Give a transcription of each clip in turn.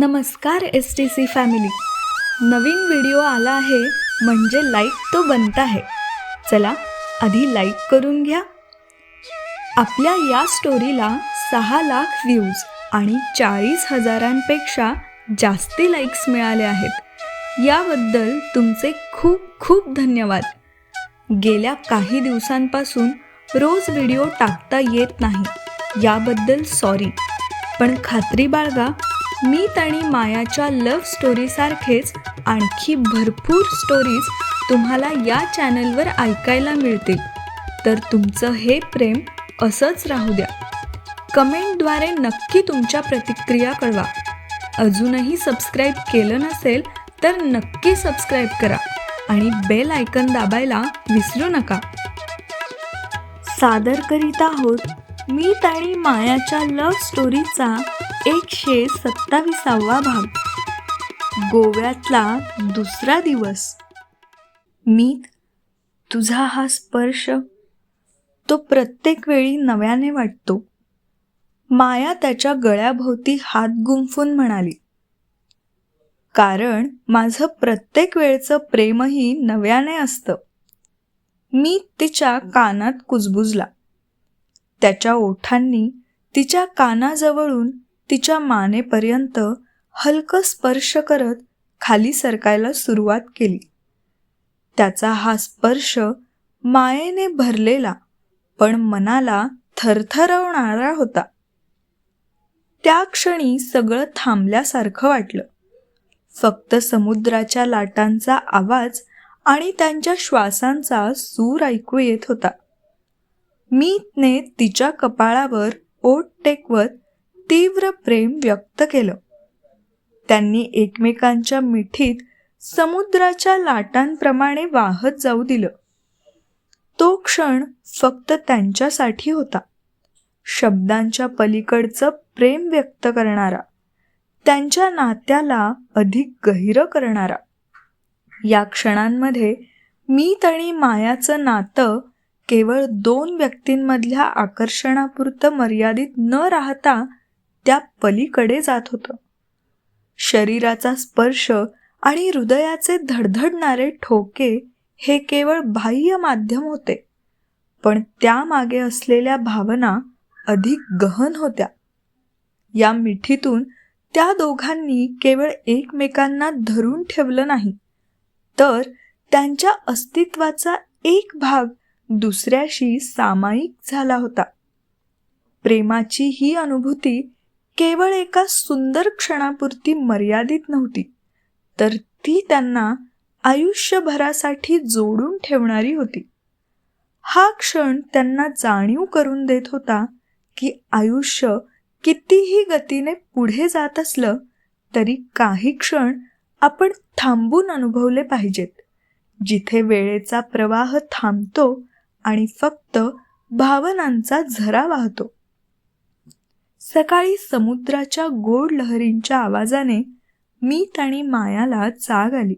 नमस्कार S T C family नवीन video आला आहे म्हणजे लाईक तो बनता है. चला आधी लाईक करून घ्या. आपल्या या स्टोरीला सहा लाख व्ह्यूज आणि चाळीस हजारांपेक्षा जास्ती लाईक्स मिळाले आहेत. याबद्दल तुमचे खूप खूप धन्यवाद. गेल्या काही दिवसांपासून रोज व्हिडिओ टाकता येत नाही. याबद्दल सॉरी पण खात्री बाळगा मीत आणि मायाच्या लव्ह स्टोरीसारखेच आणखी भरपूर स्टोरीज तुम्हाला या चॅनलवर ऐकायला मिळतील. तर तुमचं हे प्रेम असंच राहू द्या. कमेंटद्वारे नक्की तुमच्या प्रतिक्रिया कळवा. अजूनही सबस्क्राईब केलं नसेल तर नक्की सबस्क्राईब करा आणि बेल आयकन दाबायला विसरू नका. सादर करीत आहोत मीत आणि मायाच्या लव्ह स्टोरीचा एकशे सत्ताविसावा भाग. गोव्यातला दुसरा दिवस. मी तुझा हा स्पर्श तो प्रत्येक वेळी नव्याने वाटतो. माया त्याच्या गळ्याभोवती हात गुंफून म्हणाली. कारण माझं प्रत्येक वेळचं प्रेमही नव्याने असतं. मी तिच्या कानात कुजबुजला. त्याच्या ओठांनी तिच्या कानाजवळून तिच्या मानेपर्यंत हलकं स्पर्श करत खाली सरकायला सुरुवात केली. त्याचा हा स्पर्श मायेने भरलेला पण मनाला थरथरवणारा होता. त्या क्षणी सगळं थांबल्यासारखं वाटलं. फक्त समुद्राच्या लाटांचा आवाज आणि त्यांच्या श्वासांचा सूर ऐकू येत होता. मीतने तिच्या कपाळावर ओट टेकवत तीव्र प्रेम व्यक्त केलं. त्यांनी एकमेकांच्या मिठीत समुद्राच्या लाटांप्रमाणे वाहत जाऊ दिलं. तो क्षण फक्त त्यांच्यासाठी होता. शब्दांच्या पलीकडचं प्रेम व्यक्त करणारा त्यांच्या नात्याला अधिक गहिरं करणारा. या क्षणांमध्ये मीत आणि मायाचं नातं केवळ दोन व्यक्तींमधल्या आकर्षणापुरतं मर्यादित न राहता त्या पलीकडे जात होतं. शरीराचा स्पर्श आणि हृदयाचे धडधडणारे ठोके हे केवळ बाह्य माध्यम होते पण त्यामागे असलेल्या भावना अधिक गहन होत्या. या मिठीतून त्या दोघांनी केवळ एकमेकांना धरून ठेवलं नाही तर त्यांच्या अस्तित्वाचा एक भाग दुसऱ्याशी सामायिक झाला होता. प्रेमाची ही अनुभूती केवळ एका सुंदर क्षणापुरती मर्यादित नव्हती तर ती त्यांना आयुष्यभरासाठी जोडून ठेवणारी होती. हा क्षण त्यांना जाणीव करून देत होता की आयुष्य कितीही गतीने पुढे जात असलं तरी काही क्षण आपण थांबून अनुभवले पाहिजेत जिथे वेळेचा प्रवाह थांबतो आणि फक्त भावनांचा झरा वाहतो. सकाळी समुद्राच्या गोड लहरींच्या आवाजाने मीत आणि मायाला जाग आली.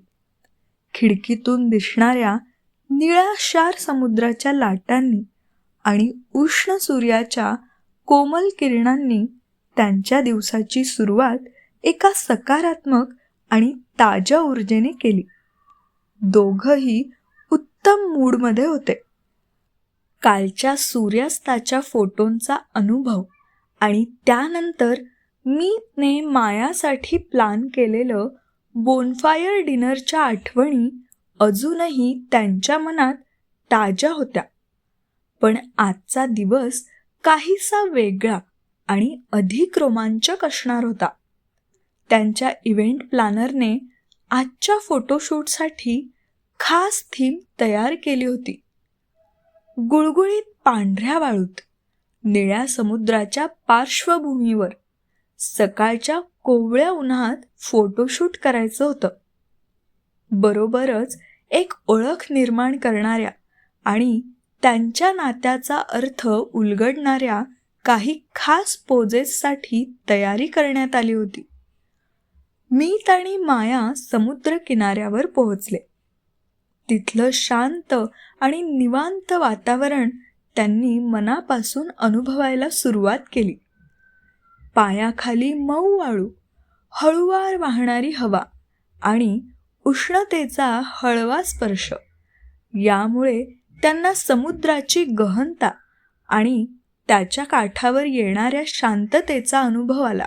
खिडकीतून दिसणाऱ्या निळाशार समुद्राच्या लाटांनी आणि उष्ण सूर्याच्या कोमल किरणांनी त्यांच्या दिवसाची सुरुवात एका सकारात्मक आणि ताज्या ऊर्जेने केली. दोघंही उत्तम मूडमध्ये होते. कालच्या सूर्यास्ताच्या फोटोंचा अनुभव आणि त्यानंतर मीने मायासाठी प्लॅन केलेलं बोनफायर डिनरच्या आठवणी अजूनही त्यांच्या मनात ताज्या होत्या. पण आजचा दिवस काहीसा वेगळा आणि अधिक रोमांचक असणार होता. त्यांच्या इव्हेंट प्लॅनरने आजच्या फोटोशूटसाठी खास थीम तयार केली होती. गुळगुळीत पांढऱ्या वाळूत. निळ्या समुद्राच्या पार्श्वभूमीवर सकाळच्या कोवळ्या उन्हात फोटोशूट करायचं होतं. बरोबरच एक ओळख निर्माण करणाऱ्या आणि त्यांच्या नात्याचा अर्थ उलगडणाऱ्या काही खास पोजेससाठी तयारी करण्यात आली होती. मीत आणि माया समुद्र किनाऱ्यावर पोहोचले. तिथलं शांत आणि निवांत वातावरण त्यांनी मनापासून अनुभवायला सुरुवात केली. पायाखाली मऊ वाळू हळुवार वाहणारी हवा आणि उष्णतेचा हळवा स्पर्श. यामुळे त्यांना समुद्राची गहनता आणि त्याच्या काठावर येणाऱ्या शांततेचा अनुभव आला.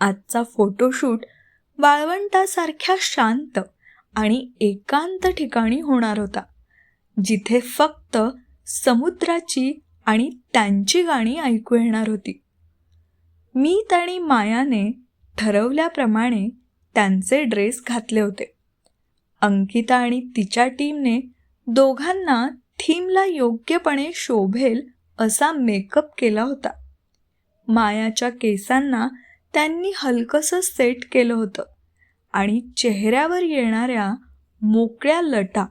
आजचा फोटोशूट वाळवंटासारख्या शांत आणि एकांत ठिकाणी होणार होता जिथे फक्त समुद्राची आणि त्यांची गाणी ऐकू येणार होती. मी आणि मायाने ठरवल्याप्रमाणे त्यांचे ड्रेस घातले होते. अंकिता आणि तिच्या टीमने दोघांना थीमला योग्यपणे शोभेल असा मेकअप केला होता. मायाच्या केसांना त्यांनी हलकंसं सेट केलं होतं आणि चेहऱ्यावर येणाऱ्या मोकळ्या लटा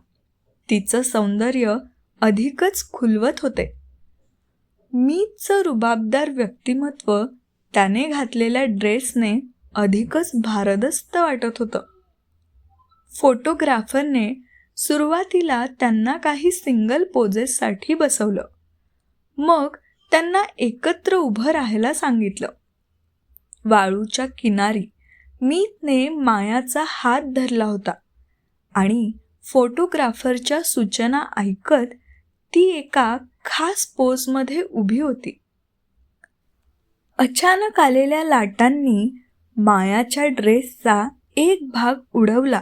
तिचं सौंदर्य अधिकच खुलवत होते. मीचं रुबाबदार व्यक्तिमत्व त्याने घातलेल्या ड्रेसने अधिकच भारदस्त वाटत होतं. फोटोग्राफरने सुरुवातीला त्यांना काही सिंगल पोजेससाठी बसवलं. मग त्यांना एकत्र उभं राहायला सांगितलं. वाळूच्या किनारी मीतने मायाचा हात धरला होता आणि फोटोग्राफरच्या सूचना ऐकत ती एका खास पोजमध्ये उभी होती. अचानक आलेल्या लाटांनी मायाच्या ड्रेसचा एक भाग उडवला.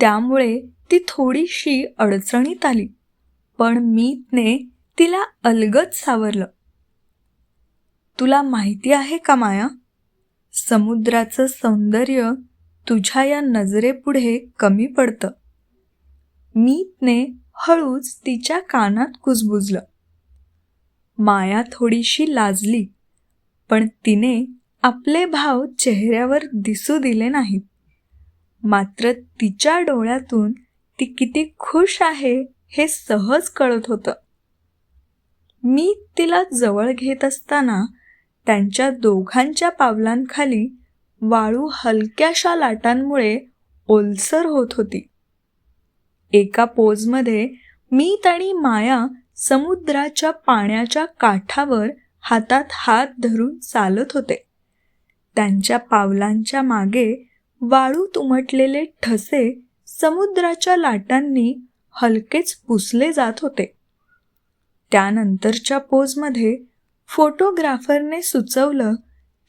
त्यामुळे ती थोडीशी अडचणीत आली पण मीतने तिला अलगद सावरलं. तुला माहिती आहे का माया? समुद्राचं सौंदर्य तुझ्या या नजरेपुढे कमी पडतं. मीतने हळूच तिच्या कानात कुजबुजलं. माया थोडीशी लाजली पण तिने आपले भाव चेहऱ्यावर दिसू दिले नाहीत. मात्र तिच्या डोळ्यातून ती किती खुश आहे हे सहज कळत होतं. मी तिला जवळ घेत असताना त्यांच्या दोघांच्या पावलांखाली वाळू हलक्याशा लाटांमुळे ओलसर होत होती. एका पोजमध्ये मी आणि माया समुद्राच्या पाण्याच्या काठावर हातात हात धरून चालत होते. त्यांच्या पावलांच्या मागे वाळूत उमटलेले ठसे समुद्राच्या लाटांनी हलकेच पुसले जात होते. त्यानंतरच्या पोजमध्ये फोटोग्राफरने सुचवलं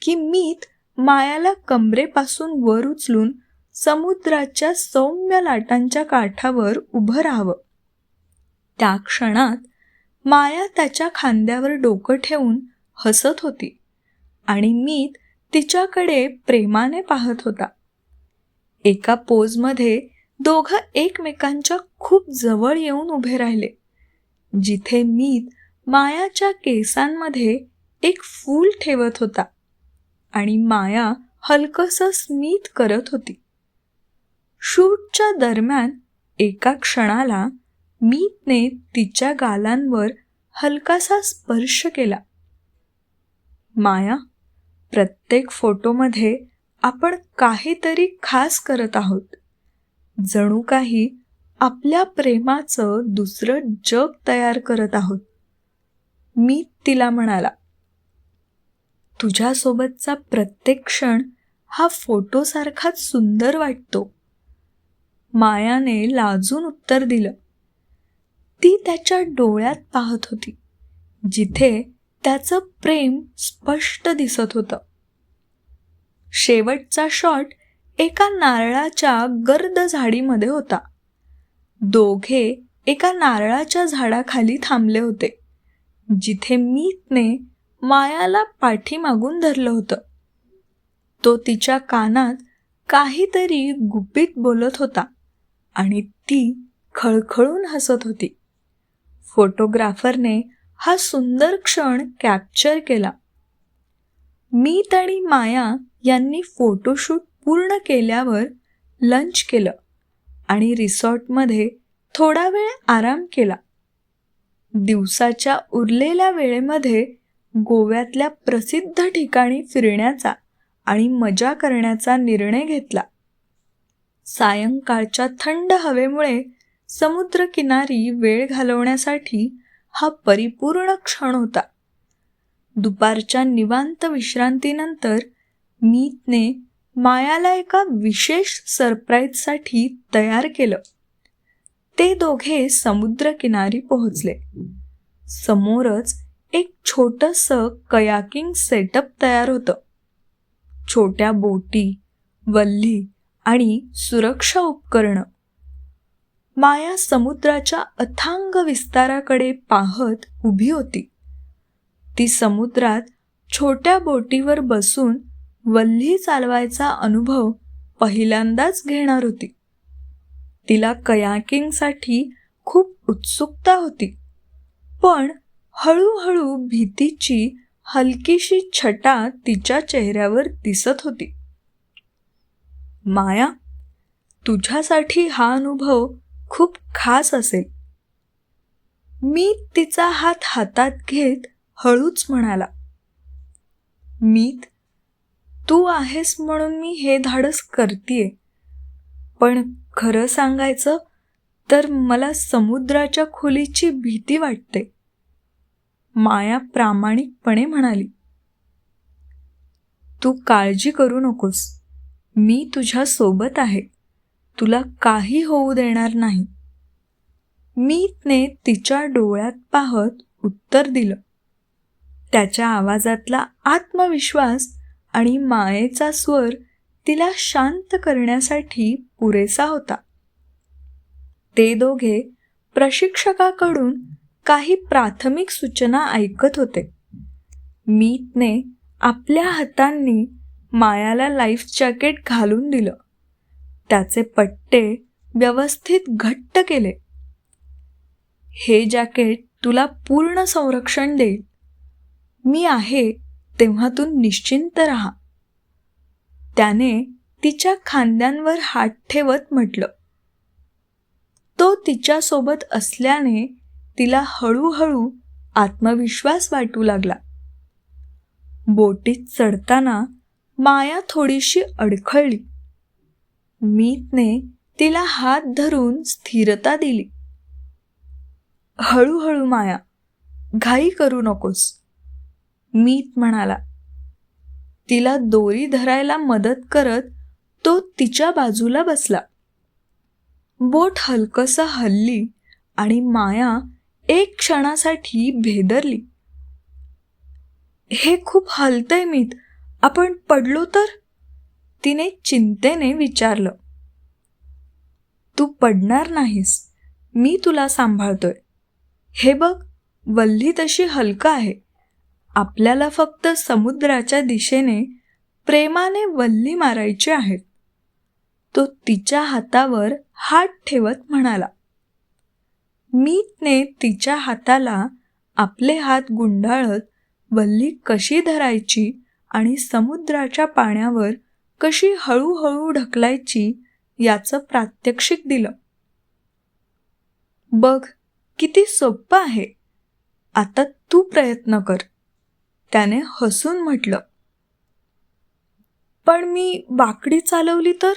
की मीत मायाला कमरेपासून वर उचलून समुद्राच्या सौम्य लाटांच्या काठावर उभं राहावं. त्या क्षणात माया त्याच्या खांद्यावर डोकं ठेवून हसत होती आणि मीत तिच्याकडे प्रेमाने पाहत होता. एका पोजमध्ये दोघं एकमेकांच्या खूप जवळ येऊन उभे राहिले जिथे मीत मायाच्या केसांमध्ये एक फूल ठेवत होता आणि माया हलकंसं स्मित करत होती. शूटच्या दरम्यान एका क्षणाला मीतने तिच्या गालांवर हलकासा स्पर्श केला. माया प्रत्येक फोटोमध्ये आपण काहीतरी खास करत आहोत. जणू काही आपल्या प्रेमाचं दुसरं जग तयार करत आहोत. मी तिला म्हणाला तुझ्यासोबतचा प्रत्येक क्षण हा फोटोसारखाच सुंदर वाटतो. मायाने लाजून उत्तर दिलं. ती त्याच्या डोळ्यात पाहत होती जिथे त्याचं प्रेम स्पष्ट दिसत होतं. शेवटचा शॉट एका नारळाच्या गर्द झाडीमध्ये होता. दोघे एका नारळाच्या झाडाखाली थांबले होते जिथे मीतने मायाला पाठीमागून धरलं होतं. तो तिच्या कानात काहीतरी गुपित बोलत होता. आणि ती खळखळून हसत होती. फोटोग्राफरने हा सुंदर क्षण कॅप्चर केला. मीत आणि माया यांनी फोटोशूट पूर्ण केल्यावर लंच केलं आणि रिसॉर्टमध्ये थोडा वेळ आराम केला. दिवसाच्या उरलेल्या वेळेमध्ये गोव्यातल्या प्रसिद्ध ठिकाणी फिरण्याचा आणि मजा करण्याचा निर्णय घेतला. सायंकाळच्या थंड हवेमुळे समुद्रकिनारी वेळ घालवण्यासाठी हा परिपूर्ण क्षण होता. दुपारच्या निवांत विश्रांतीनंतर मीतने मायाला एका विशेष सरप्राईजसाठी तयार केलं. ते दोघे समुद्रकिनारी पोहोचले. समोरच एक छोटस कयाकिंग सेटअप तयार होतं. छोट्या बोटी वल्ली आणि सुरक्षा उपकरणं. माया समुद्राच्या अथांग विस्ताराकडे पाहत उभी होती. ती समुद्रात छोट्या बोटीवर बसून वल्ली चालवायचा अनुभव पहिल्यांदाच घेणार होती. तिला कयाकिंगसाठी खूप उत्सुकता होती. पण हळूहळू भीतीची हलकीशी छटा तिच्या चेहऱ्यावर दिसत होती. माया तुझ्यासाठी हा अनुभव खूप खास असेल. मी तिचा हात हातात घेत हळूच म्हणाला मीत तू आहेस म्हणून मी हे धाडस करतीये. पण खरं सांगायचं तर मला समुद्राच्या खोलीची भीती वाटते. माया प्रामाणिकपणे म्हणाली तू काळजी करू नकोस. मी तुझ्या सोबत आहे. तुला काही होऊ देणार नाही. मीतने तिच्या डोळ्यात पाहत उत्तर दिलं. त्याच्या आवाजातला आत्मविश्वास आणि मायेचा स्वर तिला शांत करण्यासाठी पुरेसा होता. ते दोघे प्रशिक्षकाकडून काही प्राथमिक सूचना ऐकत होते. मीतने आपल्या हातांनी मायाला लाईफ जॅकेट घालून दिलं. त्याचे पट्टे व्यवस्थित घट्ट केले. हे जॅकेट तुला पूर्ण संरक्षण देईल. मी आहे तेव्हा तू निश्चिंत राहा. त्याने तिच्या खांद्यांवर हात ठेवत म्हटलं. तो तिच्यासोबत असल्याने तिला हळूहळू आत्मविश्वास वाटू लागला. बोटीत चढताना माया थोडीशी अडखळली. मीतने तिला हात धरून स्थिरता दिली. हळूहळू माया घाई करू नकोस मीत म्हणाला. तिला दोरी धरायला मदत करत तो तिच्या बाजूला बसला. बोट हलकस हल्ली आणि माया एक क्षणासाठी भेदरली. हे खूप हलतंय मीत. आपण पडलो तर? तिने चिंतेने विचारलं. तू पडणार नाहीस. मी तुला सांभाळतोय. हे बघ वल्ली तशी हलका आहे. आपल्याला फक्त समुद्राच्या दिशेने प्रेमाने वल्ली मारायची आहेत तो तिच्या हातावर हात ठेवत म्हणाला. मीतने तिच्या हाताला आपले हात गुंडाळत वल्ली कशी धरायची आणि समुद्राच्या पाण्यावर कशी हळूहळू ढकलायची याचं प्रात्यक्षिक दिलं. बघ किती सोपं आहे. आता तू प्रयत्न कर. त्याने हसून म्हटलं. पण मी बाकडी चालवली तर?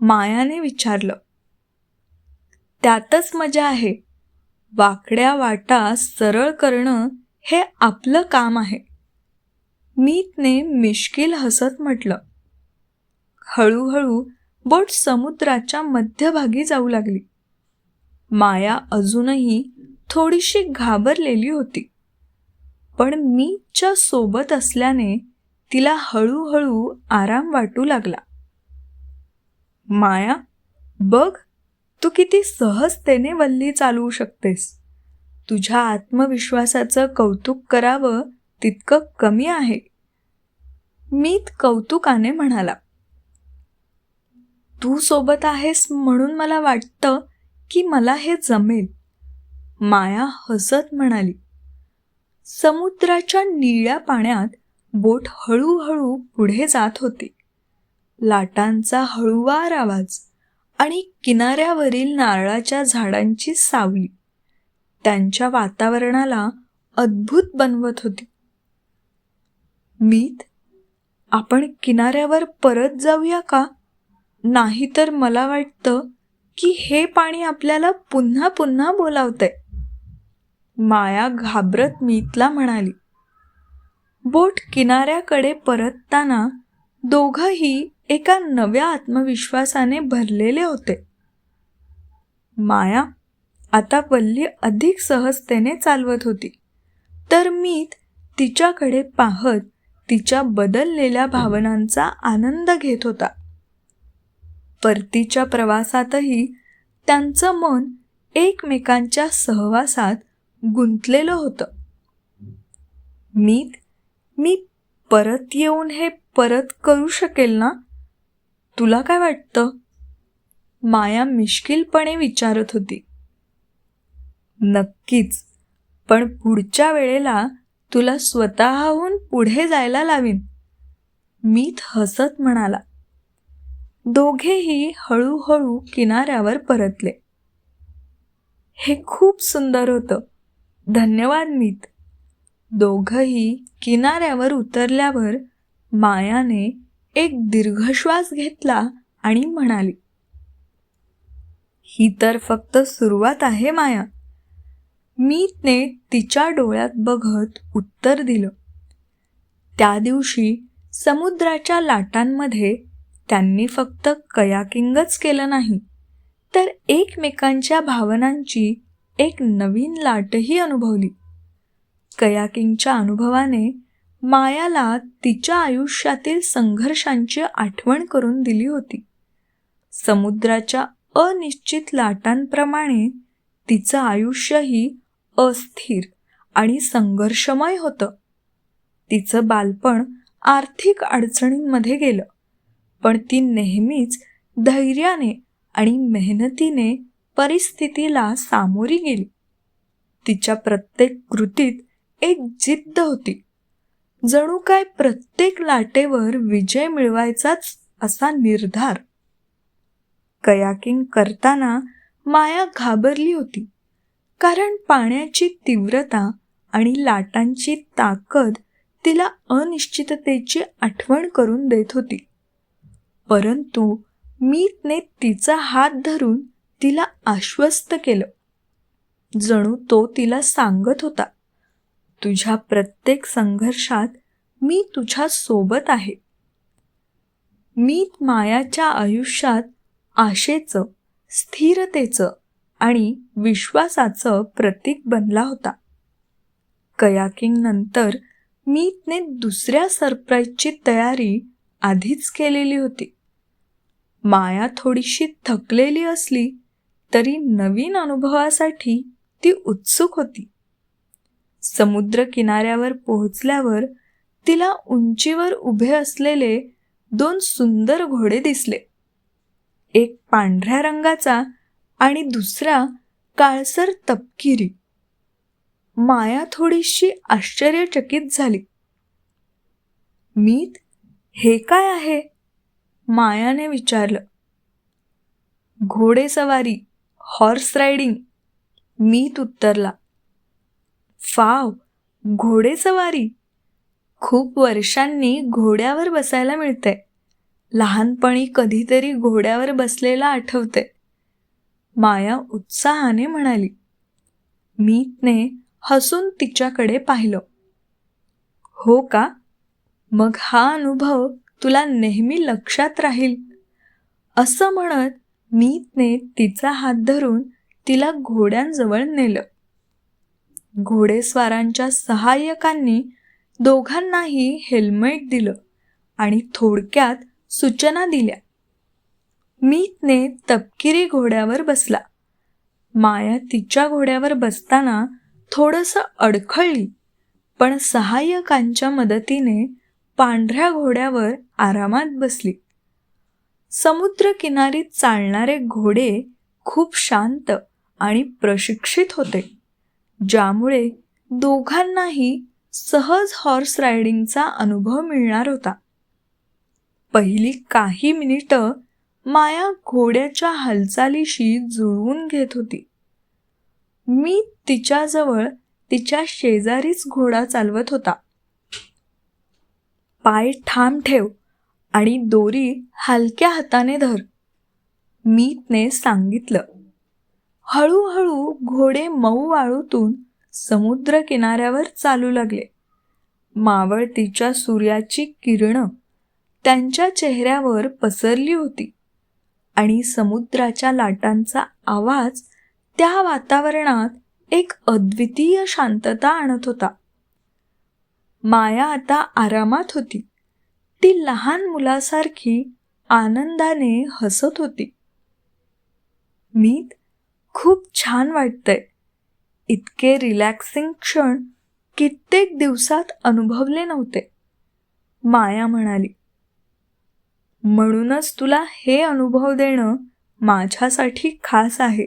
मायाने विचारलं. त्यातच मजा आहे. वाकड्या वाटा सरळ करणं हे आपलं काम आहे. मीतने मिश्किल हसत म्हटलं. हळूहळू बोट समुद्राच्या मध्यभागी जाऊ लागली. माया अजूनही थोडीशी घाबरलेली होती. पण मीच्या सोबत असल्याने तिला हळूहळू आराम वाटू लागला. माया बघ तू किती सहजतेने वल्ली चालवू शकतेस. तुझ्या आत्मविश्वासाचं कौतुक करावं तितकं कमी आहे. मीत कौतुकाने म्हणाला तू सोबत आहेस म्हणून मला वाटतं की मला हे जमेल माया हसत म्हणाली. समुद्राच्या निळ्या पाण्यात बोट हळूहळू पुढे जात होती. लाटांचा हळूवार आवाज आणि किनाऱ्यावरील नारळाच्या झाडांची सावली त्यांच्या वातावरणाला अद्भुत बनवत होती. मीत आपण किनाऱ्यावर परत जाऊया का? नाहीतर मला वाटतं की हे पाणी आपल्याला पुन्हा पुन्हा बोलावतंय. माया घाबरत मीतला म्हणाली. बोट किनाऱ्याकडे परतताना दोघंही एका नव्या आत्मविश्वासाने भरलेले होते. माया आता वल्ली अधिक सहजतेने चालवत होती. तर मीत तिच्याकडे पाहत तिच्या बदललेल्या भावनांचा आनंद घेत होता. परतीच्या प्रवासातही त्यांचं मन एकमेकांच्या सहवासात गुंतलेलं होतं. मीत मी परत येऊन हे परत करू शकेल ना? तुला काय वाटतं? माया मिश्किलपणे विचारत होती. नक्कीच पण पुढच्या वेळेला तुला स्वतःहून पुढे जायला लावीन. मीत हसत म्हणाला. दोघेही हळूहळू किनाऱ्यावर परतले. हे खूप सुंदर होतं. धन्यवाद मीत. दोघंही किनाऱ्यावर उतरल्यावर मायाने एक दीर्घश्वास घेतला आणि म्हणाली ही तर फक्त सुरुवात आहे माया. मीतने तिच्या डोळ्यात बघत उत्तर दिलं. त्या दिवशी समुद्राच्या लाटांमध्ये त्यांनी फक्त कयाकिंगच केलं नाही तर एकमेकांच्या भावनांची एक नवीन लाटही अनुभवली. कयाकिंगच्या अनुभवाने मायाला तिच्या आयुष्यातील संघर्षांची आठवण करून दिली होती. समुद्राच्या अनिश्चित लाटांप्रमाणे तिचं आयुष्यही अस्थिर आणि संघर्षमय होतं. तिचं बालपण आर्थिक अडचणींमध्ये गेलं पण ती नेहमीच धैर्याने आणि मेहनतीने परिस्थितीला सामोरी गेली. तिच्या प्रत्येक कृतीत एक जिद्द होती. जणू काय प्रत्येक लाटेवर विजय मिळवायचाच असा निर्धार. कयाकिंग करताना माया घाबरली होती. कारण पाण्याची तीव्रता आणि लाटांची ताकद तिला अनिश्चिततेची आठवण करून देत होती. परंतु मीतने तिचा हात धरून तिला आश्वस्त केलं. जणू तो तिला सांगत होता तुझ्या प्रत्येक संघर्षात मी तुझ्या सोबत आहे. मीत मायाच्या आयुष्यात आशेचं स्थिरतेचं आणि विश्वासाचं प्रतीक बनला होता. कयाकिंग नंतर मीतने दुसऱ्या सरप्राईजची तयारी आधीच केलेली होती. माया थोडीशी थकलेली असली तरी नवीन अनुभवासाठी ती उत्सुक होती. समुद्र किनाऱ्यावर पोहोचल्यावर तिला उंचीवर उभे असलेले दोन सुंदर घोडे दिसले. एक पांढऱ्या रंगाचा आणि दुसरा काळसर तपकिरी. माया थोडीशी आश्चर्यचकित झाली. मीत हे काय आहे? मायाने विचारलं. घोडेसवारी हॉर्स रायडिंग मीत उत्तरला. फाव घोडेसवारी खूप वर्षांनी घोड्यावर बसायला मिळते लहानपणी कधीतरी घोड्यावर बसलेला आठवते माया उत्साहाने म्हणाली मीतने हसून तिच्याकडे पाहिलं. हो का? मग हा अनुभव तुला नेहमी लक्षात राहील. असं म्हणत मीतने तिचा हात धरून तिला घोड्यांजवळ नेलं. घोडेस्वारांच्या सहाय्यकांनी दोघांनाही हेल्मेट दिलं आणि थोडक्यात सूचना दिल्या. मीतने तपकिरी घोड्यावर बसला. माया तिच्या घोड्यावर बसताना थोडंसं अडखळली पण सहाय्यकांच्या मदतीने पांढऱ्या घोड्यावर आरामात बसली. समुद्रकिनारी चालणारे घोडे खूप शांत आणि प्रशिक्षित होते ज्यामुळे दोघांनाही सहज हॉर्स रायडिंगचा अनुभव मिळणार होता. पहिली काही मिनिटं माया घोड्याच्या हालचालीशी जुळवून घेत होती. मी तिच्याजवळ तिच्या शेजारीच घोडा चालवत होता. पाय ठाम ठेव आणि दोरी हलक्या हाताने धर मीतने सांगितलं. हळूहळू घोडे मऊ वाळूतून समुद्र किनाऱ्यावर चालू लागले. मावळतीच्या सूर्याची किरणं त्यांच्या चेहऱ्यावर पसरली होती. आणि समुद्राच्या लाटांचा आवाज त्या वातावरणात एक अद्वितीय शांतता आणत होता. माया आता आरामात होती. ती लहान मुलासारखी आनंदाने हसत होती. मीत खूप छान वाटतंय. इतके रिलॅक्सिंग क्षण कित्येक दिवसात अनुभवले नव्हते माया म्हणाली. म्हणूनच तुला हे अनुभव देणं माझ्यासाठी खास आहे.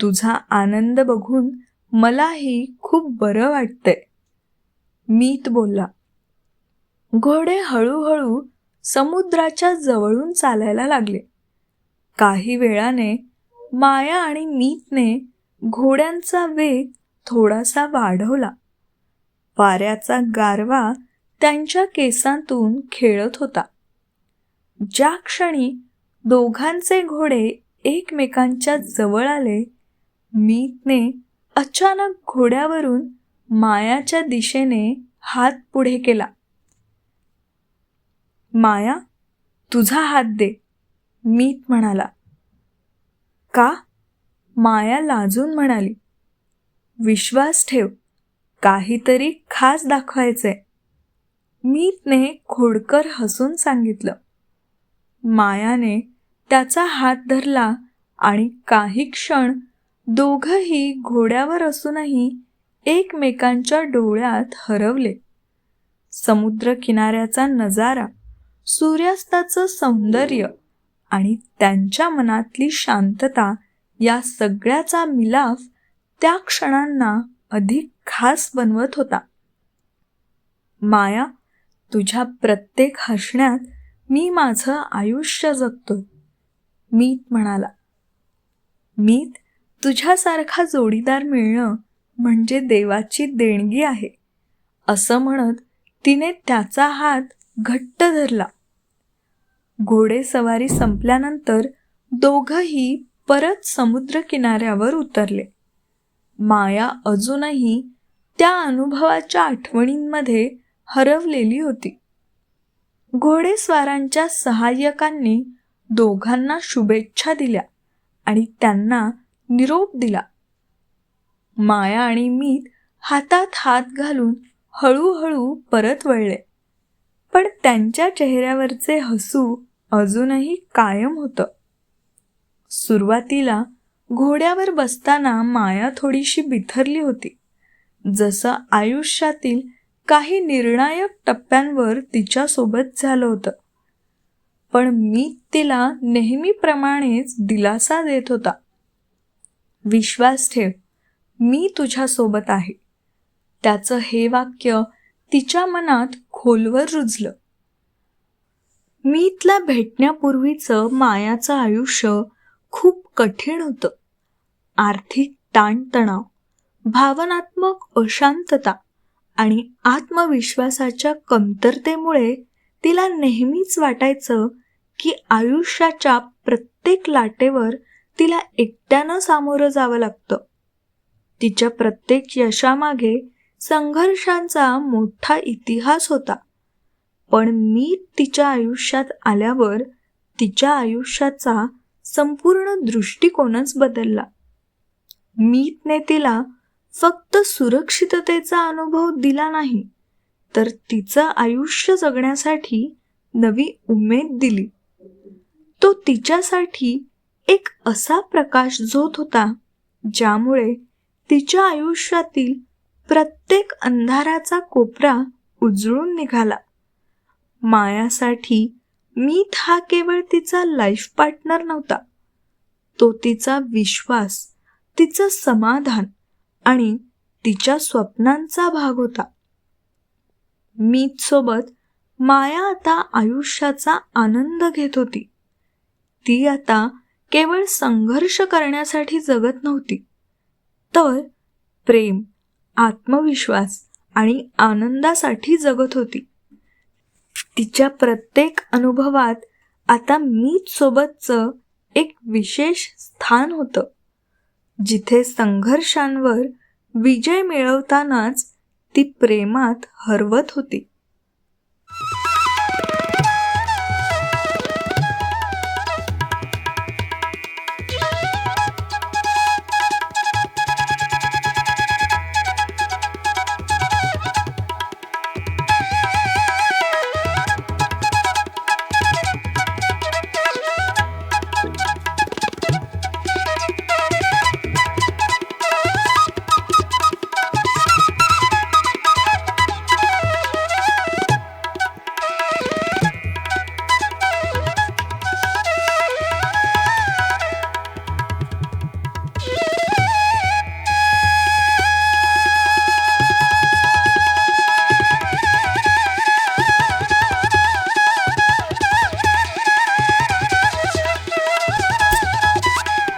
तुझा आनंद बघून मलाही खूप बरं वाटतंय. मीत बोलला घोडे हळूहळू समुद्राच्या जवळून चालायला लागले. काही वेळाने माया आणि मीतने घोड्यांचा वेग थोडासा वाढवला. वाऱ्याचा गारवा त्यांच्या केसांतून खेळत होता. ज्या क्षणी दोघांचे घोडे एकमेकांच्या जवळ आले मीतने अचानक घोड्यावरून मायाच्या दिशेने हात पुढे केला. माया तुझा हात दे मीत म्हणाला. का? माया लाजून म्हणाली. विश्वास ठेव काहीतरी खास दाखवायचंय. मीतने खोडकर हसून सांगितलं. मायाने त्याचा हात धरला आणि काही क्षण दोघंही घोड्यावर असूनही एकमेकांच्या डोळ्यात हरवले. समुद्र किनाऱ्याचा नजारा सूर्यास्ताचं सौंदर्य आणि त्यांच्या मनातली शांतता या सगळ्याचा मिलाफ त्या क्षणांना अधिक खास बनवत होता. माया तुझ्या प्रत्येक हसण्यात मी माझं आयुष्य जगतोय. मीत म्हणाला मीत तुझ्यासारखा जोडीदार मिळणं म्हणजे देवाची देणगी आहे. असं म्हणत तिने त्याचा हात घट्ट धरला. घोडेसवारी संपल्यानंतर दोघंही परत समुद्र किनाऱ्यावर उतरले. माया अजूनही त्या अनुभवाच्या आठवणींमध्ये हरवलेली होती. घोडेस्वारांच्या सहाय्यकांनी दोघांना शुभेच्छा दिल्या आणि त्यांना निरोप दिला. माया आणि मीत हातात हात घालून हळूहळू परत वळले. पण त्यांच्या चेहऱ्यावरचे हसू अजूनही कायम होतं. सुरुवातीला घोड्यावर बसताना माया थोडीशी बिथरली होती. जसं आयुष्यातील काही निर्णायक टप्प्यांवर तिच्यासोबत झालं होतं. पण मी तिला नेहमीप्रमाणेच दिलासा देत होता. विश्वास ठेव मी तुझ्यासोबत आहे. त्याचं हे वाक्य तिच्या मनात खोलवर रुजलं. मीतला भेटण्यापूर्वीचं मायाचं आयुष्य खूप कठीण होतं. आर्थिक ताणतणाव भावनात्मक अशांतता आणि आत्मविश्वासाच्या कमतरतेमुळे तिला नेहमीच वाटायचं की आयुष्याच्या प्रत्येक लाटेवर तिला एकट्यानं सामोरं जावं लागतं. तिच्या प्रत्येक यशामागे संघर्षांचा मोठा इतिहास होता. पण मी तिच्या आयुष्यात आल्यावर तिच्या आयुष्याचा संपूर्ण दृष्टिकोनच बदलला. मीतने तिला फक्त सुरक्षिततेचा अनुभव दिला नाही तर तिचं आयुष्य जगण्यासाठी नवी उमेद दिली. तो तिच्यासाठी एक असा प्रकाश झोत होता ज्यामुळे तिच्या आयुष्यातील प्रत्येक अंधाराचा कोपरा उजळून निघाला. मायासाठी मीत हा केवळ तिचा लाईफ पार्टनर नव्हता. तो तिचा विश्वास तिचं समाधान आणि तिच्या स्वप्नांचा भाग होता. मीत सोबत माया आता आयुष्याचा आनंद घेत होती. ती आता केवळ संघर्ष करण्यासाठी जगत नव्हती. तर प्रेम आत्मविश्वास आणि आनंदासाठी जगत होती. तिच्या प्रत्येक अनुभवात आता मीच सोबतचं एक विशेष स्थान होतं. जिथे संघर्षांवर विजय मिळवतानाच ती प्रेमात हरवत होती.